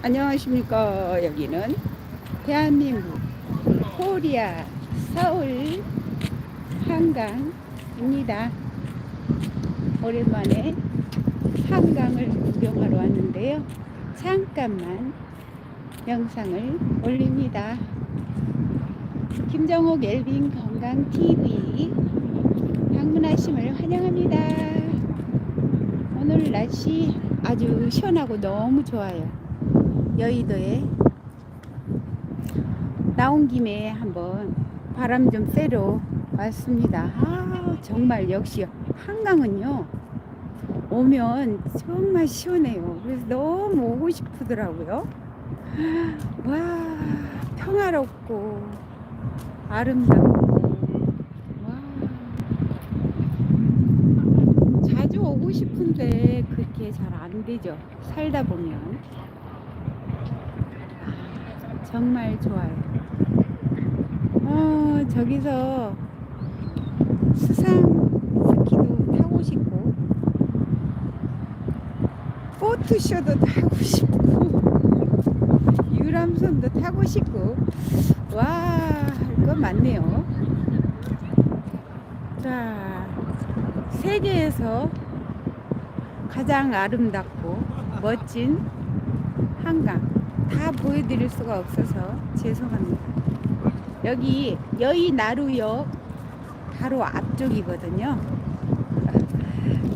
안녕하십니까. 여기는 대한민국 코리아 서울 한강입니다. 오랜만에 한강을 구경하러 왔는데요. 잠깐만 영상을 올립니다. 김정옥 엘빈 건강 TV 방문하심을 환영합니다. 오늘 날씨 아주 시원하고 너무 좋아요. 여의도에 나온 김에 한번 바람 좀 쐬러 왔습니다. 아, 정말 역시 한강은요, 오면 정말 시원해요. 그래서 너무 오고 싶더라고요. 와, 평화롭고, 아름답고, 와. 자주 오고 싶은데 그렇게 잘 안 되죠. 살다 보면. 아, 정말 좋아요. 어, 저기서 수상 스키도 타고 싶고, 보트쇼도 타고 싶고, 유람선도 타고 싶고, 와, 할 거 많네요. 자, 세계에서 가장 아름답고 멋진 보여드릴 수가 없어서 죄송합니다. 여기 여의 나루역 바로 앞쪽이거든요.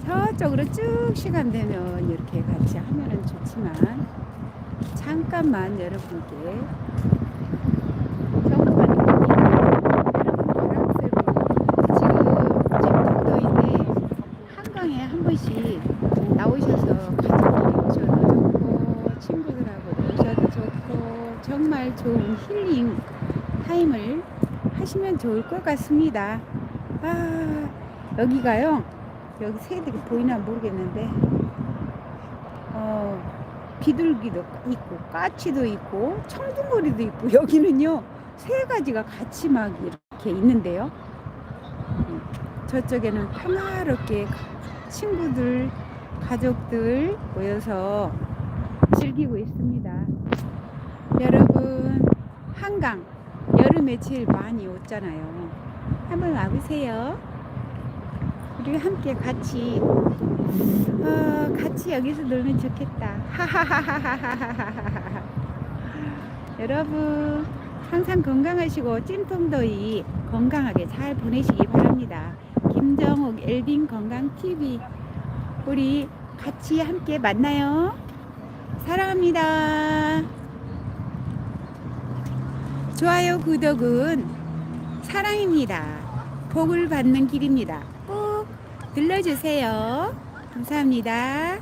저쪽으로 쭉 시간 되면 이렇게 같이 하면은 좋지만 잠깐만 여러분께 경험하는 겁니다. 여러분 바람쐬로 지금 찜통도인데 한강에 한 번씩 나오셔서 가족들이 오셔도 좋고 친구들하고 오셔도 좋고 정말 좋은 힐링 타임을 하시면 좋을 것 같습니다. 아 여기가요 여기 새들이 보이나 모르겠는데 어 비둘기도 있고 까치도 있고 청둥오리도 있고 여기는요 세 가지가 같이 막 이렇게 있는데요. 음, 저쪽에는 평화롭게 친구들 가족들 모여서 즐기고 있습니다. 여러분 한강 여름에 제일 많이 오잖아요. 한번 와보세요. 우리 함께 같이 어, 같이 여기서 놀면 좋겠다. 하하하하하하하하. 여러분 항상 건강하시고 찜통더위 건강하게 잘 보내시기 바랍니다. 김정욱 엘빈 건강 TV 우리 같이 함께 만나요. 사랑합니다. 좋아요, 구독은 사랑입니다. 복을 받는 길입니다. 꼭 눌러주세요. 감사합니다.